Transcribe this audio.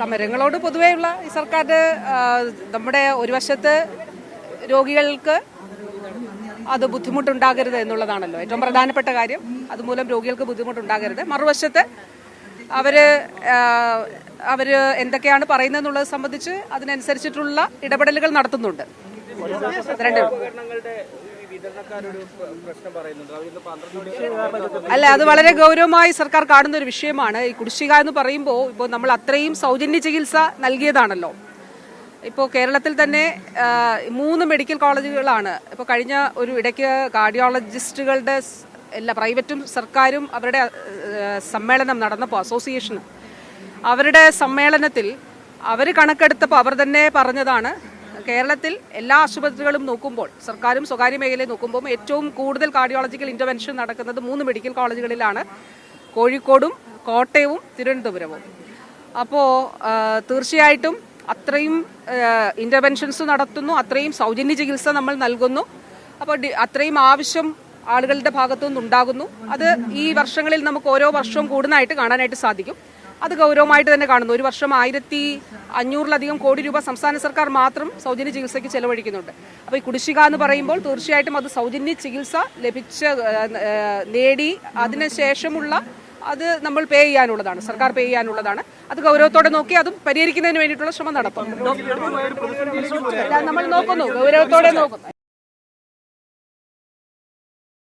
സമരങ്ങളോട് പൊതുവെയുള്ള ഈ സർക്കാർ നമ്മുടെ ഒരു വശത്ത് രോഗികൾക്ക് അത് ബുദ്ധിമുട്ടുണ്ടാകരുത് എന്നുള്ളതാണല്ലോ. ഏറ്റവും പ്രധാനപ്പെട്ട കാര്യം. അതുമൂലം രോഗികൾക്ക് ബുദ്ധിമുട്ടുണ്ടാകരുത്. മറുവശത്ത് അവർ അവർ അവർ എന്തൊക്കെയാണ് പറയുന്നതെന്നുള്ളത് സംബന്ധിച്ച് അതിനനുസരിച്ചിട്ടുള്ള ഇടപെടലുകൾ നടത്തുന്നുണ്ട്. രണ്ടേ. അല്ല അത് വളരെ ഗൗരവമായി സർക്കാർ കാണുന്ന ഒരു വിഷയമാണ്. ഈ കുടിശ്ശിക എന്ന് പറയുമ്പോൾ ഇപ്പോൾ നമ്മൾ അത്രയും സൗജന്യ ചികിത്സ നൽകിയതാണല്ലോ. ഇപ്പോൾ കേരളത്തിൽ തന്നെ മൂന്ന് മെഡിക്കൽ കോളേജുകളാണ്. ഇപ്പോൾ കഴിഞ്ഞ ഒരു ഇടയ്ക്ക് കാർഡിയോളജിസ്റ്റുകളുടെ എല്ലാ പ്രൈവറ്റും സർക്കാരും അവരുടെ സമ്മേളനം നടന്നപ്പോൾ അസോസിയേഷൻ അവരുടെ സമ്മേളനത്തിൽ അവർ കണക്കെടുത്തപ്പോൾ അവർ തന്നെ പറഞ്ഞതാണ് കേരളത്തിൽ എല്ലാ ആശുപത്രികളും നോക്കുമ്പോൾ സർക്കാരും സ്വകാര്യ മേഖലയും നോക്കുമ്പോൾ ഏറ്റവും കൂടുതൽ കാർഡിയോളജിക്കൽ ഇന്റർവെൻഷൻ നടക്കുന്നത് മൂന്ന് മെഡിക്കൽ കോളേജുകളിലാണ് കോഴിക്കോടും കോട്ടയവും തിരുവനന്തപുരവും. അപ്പോൾ തീർച്ചയായിട്ടും അത്രയും ഇന്റർവെൻഷൻസ് നടത്തുന്നു അത്രയും സൗജന്യ ചികിത്സ നമ്മൾ നൽകുന്നു. അപ്പോൾ അത്രയും ആവശ്യം ആളുകളുടെ ഭാഗത്തു നിന്നുണ്ടാകുന്നു അത് ഈ വർഷങ്ങളിൽ നമുക്ക് ഓരോ വർഷവും കൂടുതലായിട്ട് കാണാനായിട്ട് സാധിക്കും. അത് ഗൗരവമായിട്ട് തന്നെ കാണുന്നു. ഒരു വർഷം ആയിരത്തി അഞ്ഞൂറിലധികം കോടി രൂപ സംസ്ഥാന സർക്കാർ മാത്രം സൗജന്യ ചികിത്സയ്ക്ക് ചെലവഴിക്കുന്നുണ്ട്. അപ്പോൾ ഈ കുടിശ്ശിക എന്ന് പറയുമ്പോൾ തീർച്ചയായിട്ടും അത് സൗജന്യ ചികിത്സ ലഭിച്ച നേടി അതിനുശേഷമുള്ള അത് നമ്മൾ പേ ചെയ്യാനുള്ളതാണ്. സർക്കാർ പേ ചെയ്യാനുള്ളതാണ്. അത് ഗൗരവത്തോടെ നോക്കി അതും പരിഹരിക്കുന്നതിന് വേണ്ടിയിട്ടുള്ള ശ്രമം നടത്തും. നമ്മൾ നോക്കുന്നു. ഗൗരവത്തോടെ നോക്കുന്നു.